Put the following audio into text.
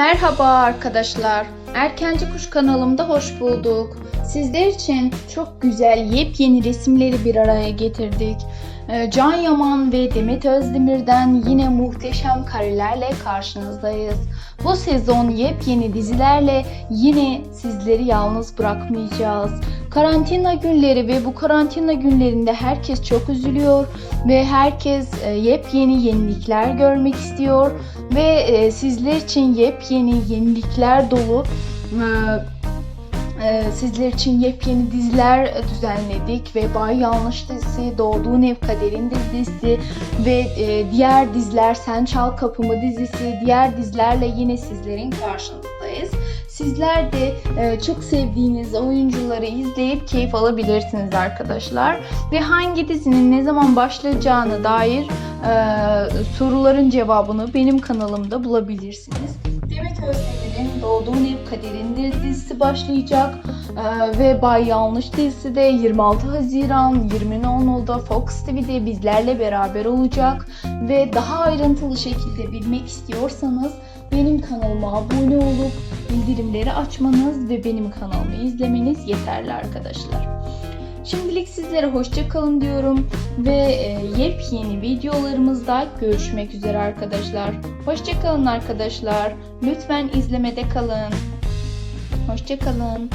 Merhaba arkadaşlar. Erkenci Kuş kanalımda hoş bulduk. Sizler için çok güzel yepyeni resimleri bir araya getirdik. Ee, Can Yaman ve Demet Özdemir'den yine muhteşem karelerle karşınızdayız. Bu sezon yepyeni dizilerle yine sizleri yalnız bırakmayacağız. Karantina günleri ve bu karantina günlerinde herkes çok üzülüyor ve herkes e, yepyeni yenilikler görmek istiyor ve e, sizler için yepyeni yenilikler dolu e, sizler için yepyeni diziler düzenledik ve Bay Yanlış dizisi, Doğduğun Ev Kaderin dizisi ve diğer diziler Sen Çal Kapımı dizisi, diğer dizilerle yine sizlerin karşınızdayız. Sizler de e, çok sevdiğiniz oyuncuları izleyip keyif alabilirsiniz arkadaşlar. Ve hangi dizinin ne zaman başlayacağına dair e, soruların cevabını benim kanalımda bulabilirsiniz. Demet Özdemir'in Doğduğun Ev Kaderinde dizisi başlayacak Ee, ve Bay Yanlış dizisi de 26 Haziran 20.10'da Fox TV'de bizlerle beraber olacak ve daha ayrıntılı şekilde bilmek istiyorsanız benim kanalıma abone olup bildirimleri açmanız ve benim kanalımı izlemeniz yeterli arkadaşlar. Şimdilik sizlere hoşça kalın diyorum ve e, yepyeni videolarımızda görüşmek üzere arkadaşlar. Hoşça kalın arkadaşlar. Lütfen izlemede kalın. Hoşça kalın.